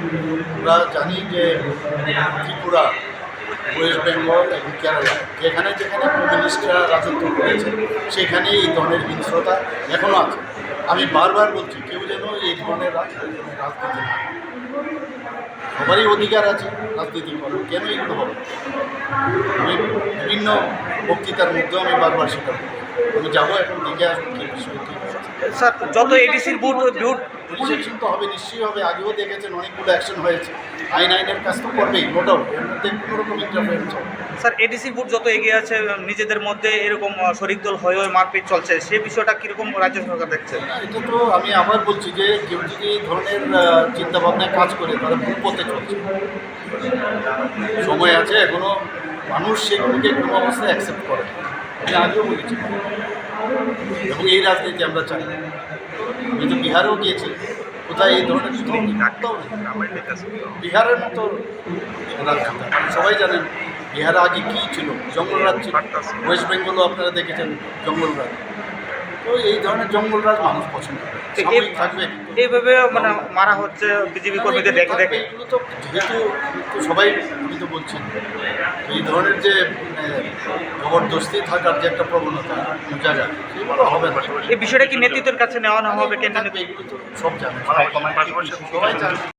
আমরা জানি যে ত্রিপুরা, ওয়েস্ট বেঙ্গল এবং কেরালা, যেখানে যেখানে কমিউনিস্টরা রাজত্ব করেছে সেখানে এই ধরনের হিংস্রতা এখনও আছে। আমি বারবার বলছি, কেউ যেন এই ধরনের রাজ- রাজনীতি না সবারই অধিকার আছে, রাজনীতি করার কেন এগুলো হবে? আমি বিভিন্ন বক্তৃতার মধ্যেও আমি বারবার সেটা আমি যাব এখন দেখে আসব কী বিষয়। স্যার যত এডিসির বুট বুট অ্যাকশন তো হবে নিশ্চয়ই হবে। আগেও দেখেছেন অনেকগুলো অ্যাকশন হয়েছে। আইন আইনের কাজ তো করবেই নো ডাউট এর মধ্যে কোনো রকম ইন্টারফারেন্স হবে স্যার এডিসির বুট যত এগিয়ে আছে নিজেদের মধ্যে এরকম শরিক দল হয়ে হয়ে মারপিট চলছে। সে বিষয়টা কীরকম রাজ্য সরকার দেখছে? এটা তো আমি আবার বলছি যে কেউ যদি এই ধরনের চিন্তা ভাবনায় কাজ করে তারা ভুল পথে চলছে। সময় আছে এখনও মানুষ সেগুলোকে কোনো অবস্থায় অ্যাকসেপ্ট করে আমি আগেও বলেছি। এবং এই রাজনীতি আমরা চাই। না। আমি তো বিহারেও গিয়েছি কোথায় এই ধরনের বিহারের মতো রাজ্য সবাই জানেন বিহারে আগে কী ছিল? জঙ্গলরাজ ছিল। ওয়েস্ট বেঙ্গলও আপনারা দেখেছেন জঙ্গলরাজ তো এই ধরনের জঙ্গলরাজ মানুষ পছন্দ করে। এই- থাকবে এইভাবে মানে মারা হচ্ছে বিজেপি কর্মীদের দেখে দেখে। এগুলো তো যেহেতু সবাই আমি তো বলছি এই ধরনের যে জবরদস্তি থাকার যে একটা প্রবণতা জায়গা সেগুলো হবে না। এই বিষয়টা কি নেতৃত্বের কাছে নেওয়ানো হবে তো সব জানে। সবাই জানে।